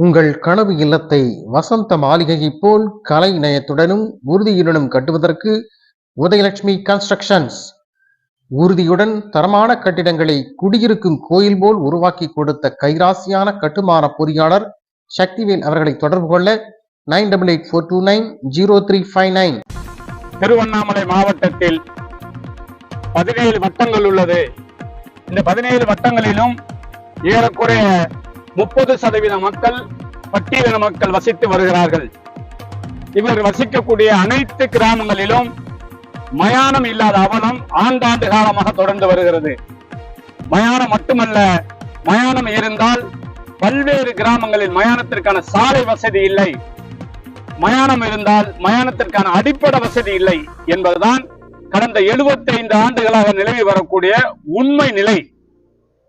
உங்கள் கனவு இல்லத்தை வசந்த மாளிகையைப் போல் கலை நயத்துடனும் உறுதியுடனும் கட்டுவதற்கு உதயலட்சுமி கன்ஸ்ட்ரக்ஷன்ஸ் உறுதியுடன் தரமான கட்டிடங்களை குடியிருக்கும் கோயில் போல் உருவாக்கி கொடுத்த கைராசியான கட்டுமான பொறியாளர் சக்திவேல் அவர்களை தொடர்பு கொள்ள nine double eight four two nine zero three five nine Tiruvannamalai மாவட்டத்தில் பதினேழு வட்டங்கள் உள்ளது. இந்த பதினேழு வட்டங்களிலும் ஏறக்குறைய முப்பது சதவீத மக்கள் பட்டியலின மக்கள் வசித்து வருகிறார்கள். இவர் வசிக்கக்கூடிய அனைத்து கிராமங்களிலும் மயானம் இல்லாத அவலம் ஆண்டாண்டு காலமாக தொடர்ந்து வருகிறது. மயானம் மட்டுமல்ல மயானம் இருந்தால் பல்வேறு கிராமங்களில் மயானத்திற்கான சாலை வசதி இல்லை. மயானம் இருந்தால் மயானத்திற்கான அடிப்படை வசதி இல்லை என்பதுதான் கடந்த 75 ஆண்டுகளாக நிலவி வரக்கூடிய உண்மை நிலை.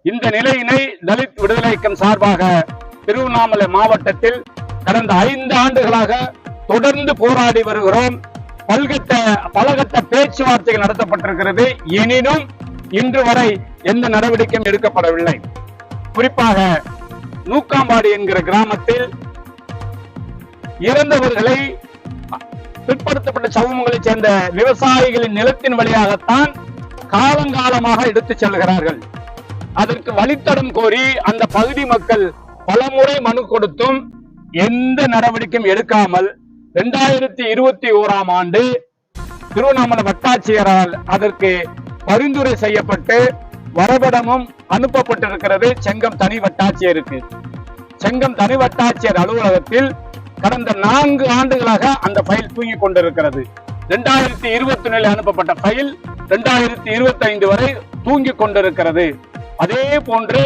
இந்த நிலையினை தலித் விடுதலை இயக்கம் சார்பாக திருவண்ணாமலை மாவட்டத்தில் கடந்த ஐந்து ஆண்டுகளாக தொடர்ந்து போராடி வருகிறோம். பல்கட்ட பலகட்ட பேச்சுவார்த்தைகள் நடத்தப்பட்டிருக்கிறது. எனினும் இன்று வரை எந்த நடவடிக்கையும் எடுக்கப்படவில்லை. குறிப்பாக நூக்காம்பாடி என்கிற கிராமத்தில் இறந்தவர்களை பிற்படுத்தப்பட்ட சமூகங்களைச் சேர்ந்த விவசாயிகளின் நிலத்தின் வழியாகத்தான் காலங்காலமாக எடுத்துச் செல்கிறார்கள். அதற்கு வழித்தடம் கோரி அந்த பகுதி மக்கள் பலமுறை மனு கொடுத்தும் எந்த நடவடிக்கையும் எடுக்காமல் இரண்டாயிரத்தி இருபத்தி ஓராம் ஆண்டு திருவண்ணாமலை வட்டாட்சியரால் அதற்கு பரிந்துரை செய்யப்பட்டு வரைபடமும் அனுப்பப்பட்டிருக்கிறது செங்கம் தனி வட்டாட்சியருக்கு. செங்கம் தனி வட்டாட்சியர் அலுவலகத்தில் கடந்த நான்கு ஆண்டுகளாக அந்த ஃபைல் தூங்கிக் கொண்டிருக்கிறது. இரண்டாயிரத்தி இருபத்தி ஒன்னில் அனுப்பப்பட்ட ஃபைல் இரண்டாயிரத்தி இருபத்தி ஐந்து வரை தூங்கிக் கொண்டிருக்கிறது. அதே போன்று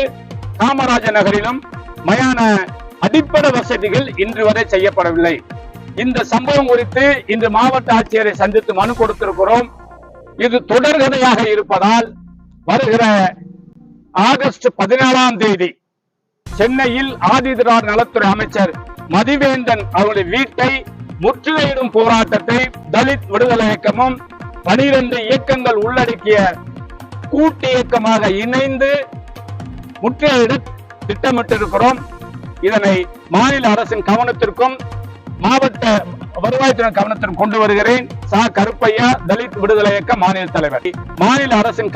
காமராஜர் நகரிலும் மயான அடிப்படை வசதிகள் இன்று வரை செய்யப்படவில்லை. இந்த சம்பவம் குறித்து இன்று மாவட்ட ஆட்சியரை சந்தித்து மனு கொடுத்திருக்கிறோம். இது தொடர்கதையாக இருப்பதால் வருகிற ஆகஸ்ட் பதினேழாம் தேதி சென்னையில் ஆதிதிரார் நலத்துறை அமைச்சர் மதிவேந்தன் அவருடைய வீட்டை முற்றுகையிடும் போராட்டத்தை தலித் விடுதலை இயக்கமும் பனிரெண்டு இயக்கங்கள் உள்ளடக்கிய கூட்டு இயக்கமாக இணைந்து முற்றுகையிட திட்டமிட்டிருக்கிறோம். இதனை மாநில அரசின் கவனத்திற்கும் மாவட்ட வருவாய்த்துறை கவனத்திற்கும் கொண்டு வருகிறேன். சா. கருப்பையா தலித் விடுதலை இயக்க மாநில தலைவர். மாநில அரசின்